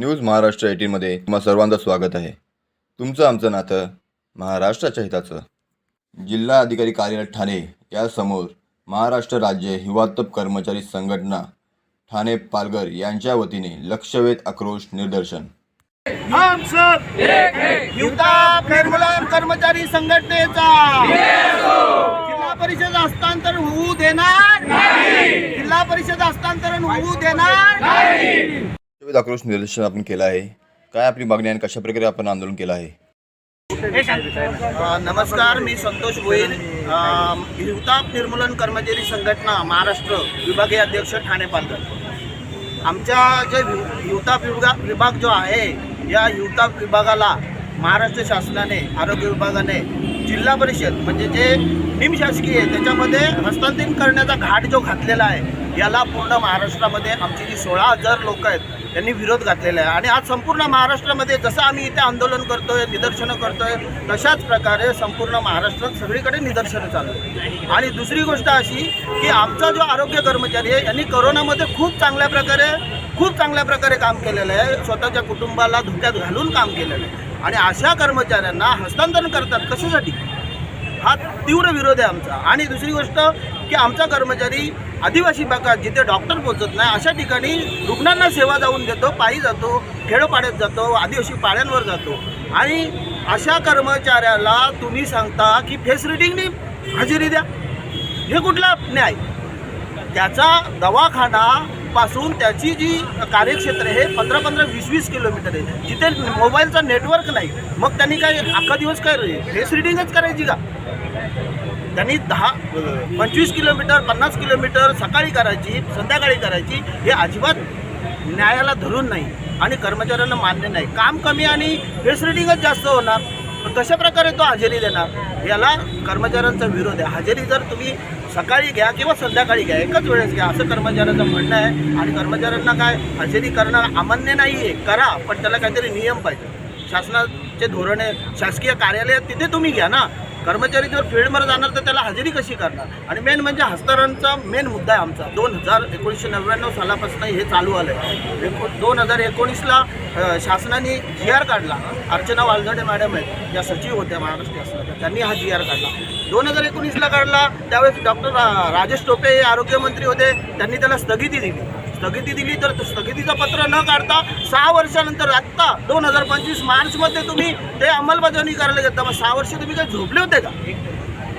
News Maharashtra एटीनमध्ये तुम्हा सर्वांचं स्वागत आहे. तुमचं आमचं नातं महाराष्ट्राच्या हिताचं. जिल्हा अधिकारी कार्यालय ठाणे यासमोर महाराष्ट्र राज्य युवातप कर्मचारी संघटना ठाणे पालघर यांच्या वतीने लक्षवेध आक्रोश निदर्शन. हम सब युवता निर्मूलन कर्मचारी संघटनेचा. जिल्हा परिषद हस्तांतरण होऊ देणार? जिल्हा परिषद हस्तांतरण होऊ देणार? विविध आक्रोश निदर्शन आपण केलं आहे. काय आपली मागणी आणि कशाप्रकारे आपण आंदोलन केलं आहे? नमस्कार मी संतोष गोयल हिवताप निर्मूलन कर्मचारी संघटना महाराष्ट्र विभागीय अध्यक्ष ठाणे पालघर. आमच्या जे वि- हिवताप विभाग विभाग जो आहे या हिवताप विभागाला महाराष्ट्र शासनाने आरोग्य विभागाने जिल्हा परिषद म्हणजे जे निमशासकीय आहे त्याच्यामध्ये हस्तांतरित करण्याचा घाट जो घातलेला आहे याला पूर्ण महाराष्ट्रामध्ये आमची जी सोळा हजार लोक आहेत त्यांनी विरोध घातलेला आहे. आणि आज संपूर्ण महाराष्ट्रामध्ये जसं आम्ही इथे आंदोलन करतोय निदर्शनं करतोय तशाच प्रकारे संपूर्ण महाराष्ट्रात सगळीकडे निदर्शनं चालू आहे आणि दुसरी गोष्ट अशी की आमचा जो आरोग्य कर्मचारी आहे यांनी करोनामध्ये खूप चांगल्या प्रकारे खूप चांगल्या प्रकारे काम केलेलं आहे. स्वतःच्या कुटुंबाला धोक्यात घालून काम केलेलं आहे. आणि अशा कर्मचाऱ्यांना हस्तांतरण करतात कशासाठी? हा तीव्र विरोध आहे आमचा. आणि दुसरी गोष्ट की आमचा कर्मचारी आदिवासी भागात जिथे डॉक्टर पोहोचत नाही अशा ठिकाणी रुग्णांना सेवा जाऊन देतो पायी जातो खेडोपाड्यात जातो आदिवासी पाड्यांवर जातो. आणि अशा कर्मचाऱ्याला तुम्ही सांगता की फेस रिडिंगनी हजेरी द्या. हे कुठला न्याय? त्याचा दवाखाना पासून त्याची जी कार्यक्षेत्र आहे पंधरा पंधरा वीस वीस किलोमीटर आहे. जिथे मोबाईलचा नेटवर्क नाही मग त्यांनी काय अख्खा दिवस काय फेस रिडिंगच करायची का? त्यांनी दहा पंचवीस किलोमीटर पन्नास किलोमीटर सकाळी करायची संध्याकाळी करायची हे अजिबात न्यायाला धरून नाही आणि कर्मचाऱ्यांना मान्य नाही. काम कमी आणि फेस रिडिंगच जास्त होणार. कशा प्रकारे तो हजेरी देणार? याला कर्मचाऱ्यांचा विरोध आहे. हजेरी जर तुम्ही सकाळी घ्या किंवा संध्याकाळी घ्या एकच वेळेस घ्या असं कर्मचाऱ्यांचं म्हणणं आहे. आणि कर्मचाऱ्यांना काय हजेरी करणं अमान्य नाही आहे करा पण त्याला काहीतरी नियम पाहिजे. शासनाचे धोरण आहे. शासकीय कार्यालयात तिथे तुम्ही घ्या ना. कर्मचारी जर फील्डमध्ये जाणार तर त्याला हजेरी कशी करणार? आणि मेन म्हणजे हस्तांतरणचा मेन मुद्दा आहे आमचा. दोन हजार एकोणीसशे नव्याण्णव सालापासून हे चालू आलं आहे एको दोन हजार एकोणीसला शासनाने जी आर काढला. अर्चना वालझडे मॅडम आहेत ज्या सचिव होत्या महाराष्ट्र शासनाच्या. त्यांनी हा जी आर काढला. दोन हजार एकोणीसला काढला त्यावेळेस डॉक्टर राजेश टोपे हे आरोग्यमंत्री होते. त्यांनी त्याला स्थगिती दिली. स्थगिती दिली तर स्थगितीचं पत्र न काढता सहा वर्षानंतर आत्ता दोन हजार पंचवीस मार्चमध्ये तुम्ही ते अंमलबजावणी करायला घेता. मग सहा वर्ष तुम्ही काही झोपले होते का?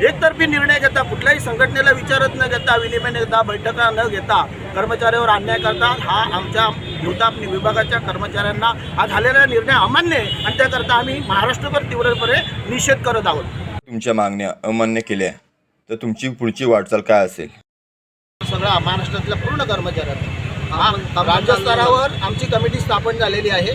एकतर्फी निर्णय घेता कुठल्याही संघटनेला विचारत न घेता विनिमय न घेता बैठका न घेता कर्मचाऱ्यावर अन्याय करता हा आमच्या युवताप विभागाच्या कर्मचाऱ्यांना हा झालेला निर्णय अमान्य आहे. आणि त्याकरता आम्ही महाराष्ट्रभर तीव्रपणे निषेध करत आहोत. तुमच्या मागण्या अमान्य केल्या तर तुमची पुढची वाटचाल काय असेल? सगळ्या महाराष्ट्रातल्या पूर्ण कर्मचाऱ्यांना. हा राज्य स्तरावर आमची कमिटी स्थापन झालेली आहे.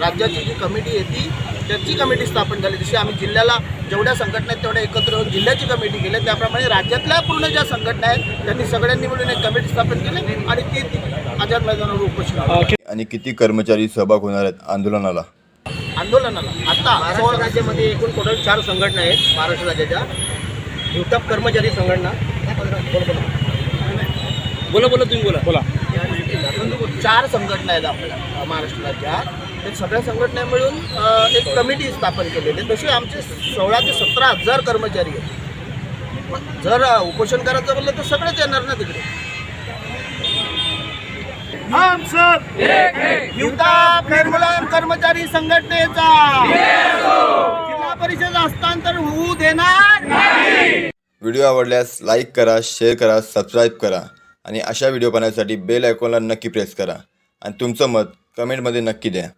राज्याची जी कमिटी आहे ती त्याची कमिटी स्थापन झाली. जशी आम्ही जिल्ह्याला जेवढ्या संघटना आहेत तेवढ्या एकत्र होऊन जिल्ह्याची कमिटी केली. त्याप्रमाणे राज्यातल्या पूर्ण ज्या संघटना आहेत त्यांनी सगळ्यांनी मिळून एक कमिटी स्थापन केली आणि ती आझाद मैदानावर केलं. आणि किती कर्मचारी सहभाग होणार आहेत आंदोलनाला? आंदोलनाला. आता महाराष्ट्र राज्यामध्ये एकूण टोटल चार संघटना आहेत महाराष्ट्र राज्याच्या. हिवताप कर्मचारी संघटना. बोला बोला तुम्ही बोला. बोला. चार संघटना आहेत आपल्या महाराष्ट्र राज्यात ते सगळ्या संघटना मिळून एक कमिटी स्थापन केलेली आहे. तसे आमचे सोळा ते सतरा हजार कर्मचारी आहेत. जर उपोषण करायचं म्हणलं तर सगळेच येणार ना तिकडे. हम सब युवताप निर्मूलन कर्मचारी संघटनेचा. जिल्हा परिषद हस्तांतरण होऊ देणार व्हिडिओ आवडल्यास लाईक करा शेअर करा सबस्क्राईब करा. आणि अशा व्हिडिओ पाहण्यासाठी बेल आयकॉनला नक्की प्रेस करा. आणि तुमचं मत कमेंटमध्ये नक्की द्या.